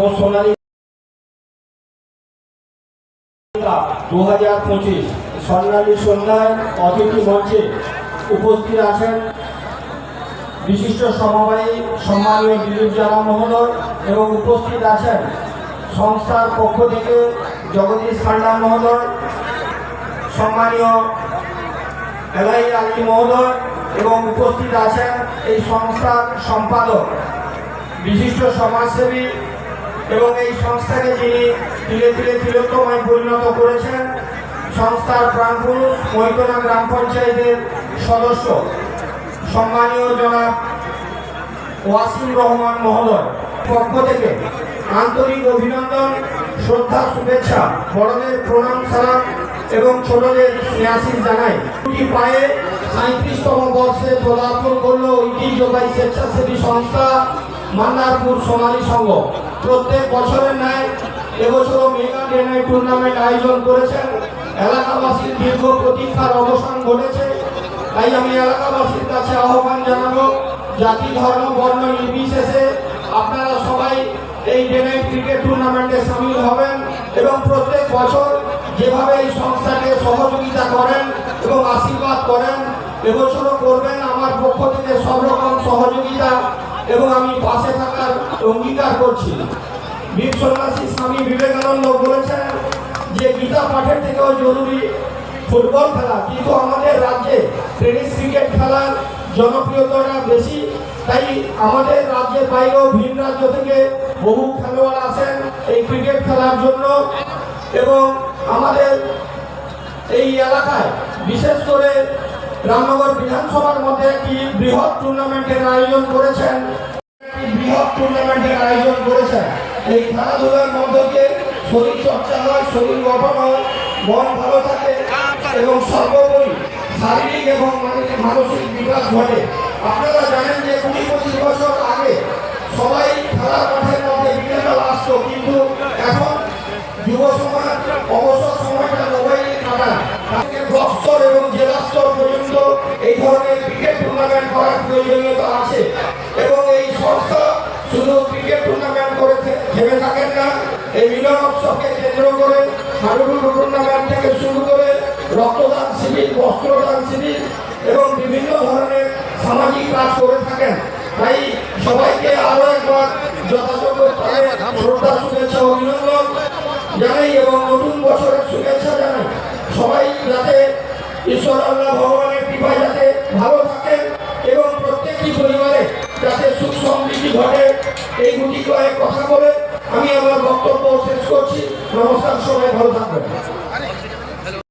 ও সোনালী দু হাজার পঁচিশ। স্বর্ণালী সন্ধ্যায় অতিথি মঞ্চে উপস্থিত আছেন বিশিষ্ট সমবায়ী সম্মানীয় দিলীপ জানা মহোদয় এবং উপস্থিত আছেন সংস্থার পক্ষ থেকে জগদীশ খান্ডা মহোদয়, সম্মানীয় এলাই আলী মহোদয় এবং উপস্থিত আছেন এই সংস্থার সম্পাদক, বিশিষ্ট সমাজসেবী এবং এই সংস্থাকে যিনি ধীরে ধীরে তিলোত্তমায় পরিণত করেছেন, সংস্থার প্রাণপুরুষ মৈতনা গ্রাম পঞ্চায়েতের সদস্য, সম্মানীয় জনাব ওয়াসিম রহমান মহোদয়, পক্ষ থেকে আন্তরিক অভিনন্দন, শ্রদ্ধা, শুভেচ্ছা, বড়দের প্রণাম, সালাম এবং ছোটদের স্নেহাশিস জানাই। দুটি পায়ে সাঁত্রিশতম বর্ষে পদার্পণ করল ঐতিহ্যবাহী স্বেচ্ছাসেবী সংস্থা মান্নারপুর সোনালী সংঘ। প্রত্যেক বছরের ন্যায় এবছরও মেগা ডে নাইট টুর্নামেন্ট আয়োজন করেছেন। এলাকাবাসীর দীর্ঘ প্রতীক্ষার অবসান ঘটেছে। তাই আমি এলাকাবাসীর কাছে আহ্বান জানাব, জাতি, ধর্ম, বর্ণ নির্বিশেষে আপনারা সবাই এই ডে নাইট ক্রিকেট টুর্নামেন্টে সামিল হবেন এবং প্রত্যেক বছর যেভাবে এই সংস্থাকে সহযোগিতা করেন এবং আশীর্বাদ করেন, এবছরও করবেন। আমার পক্ষ থেকে সব রকম সহযোগিতা এবং আমি পাশে থাকার অঙ্গীকার করছি। বীর সন্ন্যাসী স্বামী বিবেকানন্দ বলেছেন যে গীতা পাঠের থেকেও জরুরি ফুটবল খেলা, কিন্তু আমাদের রাজ্যে টেনিস ক্রিকেট খেলার জনপ্রিয়তাটা বেশি। তাই আমাদের রাজ্যের বাইরেও ভিন রাজ্য থেকে বহু খেলোয়াড় আসেন এই ক্রিকেট খেলার জন্য। এবং আমাদের এই এলাকায় বিশেষ করে রামনগর বিধানসভার মধ্যে একটি বৃহৎ টুর্নামেন্টের আয়োজন করেছেন। বৃহৎ টুর্নামেন্টের আয়োজন করেছেন। এই খেলাধুলার মধ্য দিয়ে শরীর চর্চা হয়, শরীর গঠন হয়, মন ভালো থাকে এবং সর্বোপরি শারীরিক এবং মানসিক মানসিক বিকাশ ঘটে। আপনারা জানেন যে কুড়ি পঁচিশ বছর আগে সবাই খেলার মাঠের মধ্যে বিকেলবেলা আসতো, কিন্তু এখন যুব সমাজ টুর্নামেন্ট করার প্রয়োজনীয়তা আছে। এবং এই সংস্থা শুধু ক্রিকেট টুর্নামেন্ট করে থেমে থাকেন না, এই মিলন উৎসবকে কেন্দ্র করে হাডুডু টুর্নামেন্ট থেকে শুরু করে রক্তদান শিবির, বস্ত্রদান শিবির এবং বিভিন্ন ধরনের সামাজিক কাজ করে থাকেন। তাই সবাইকে আরও একবার যথাযোগ্য শ্রদ্ধা, শুভেচ্ছা, অভিনন্দন জানাই এবং নতুন বছরের শুভেচ্ছা জানাই। সবাই যাতে ঈশ্বর আল্লাহ ভগবানের কৃপায় যাতে ঘটে এই কয়েক কথা বলে আমি আমার বক্তব্য শেষ করছি। নমস্কার সবাই ভালো থাকবেন।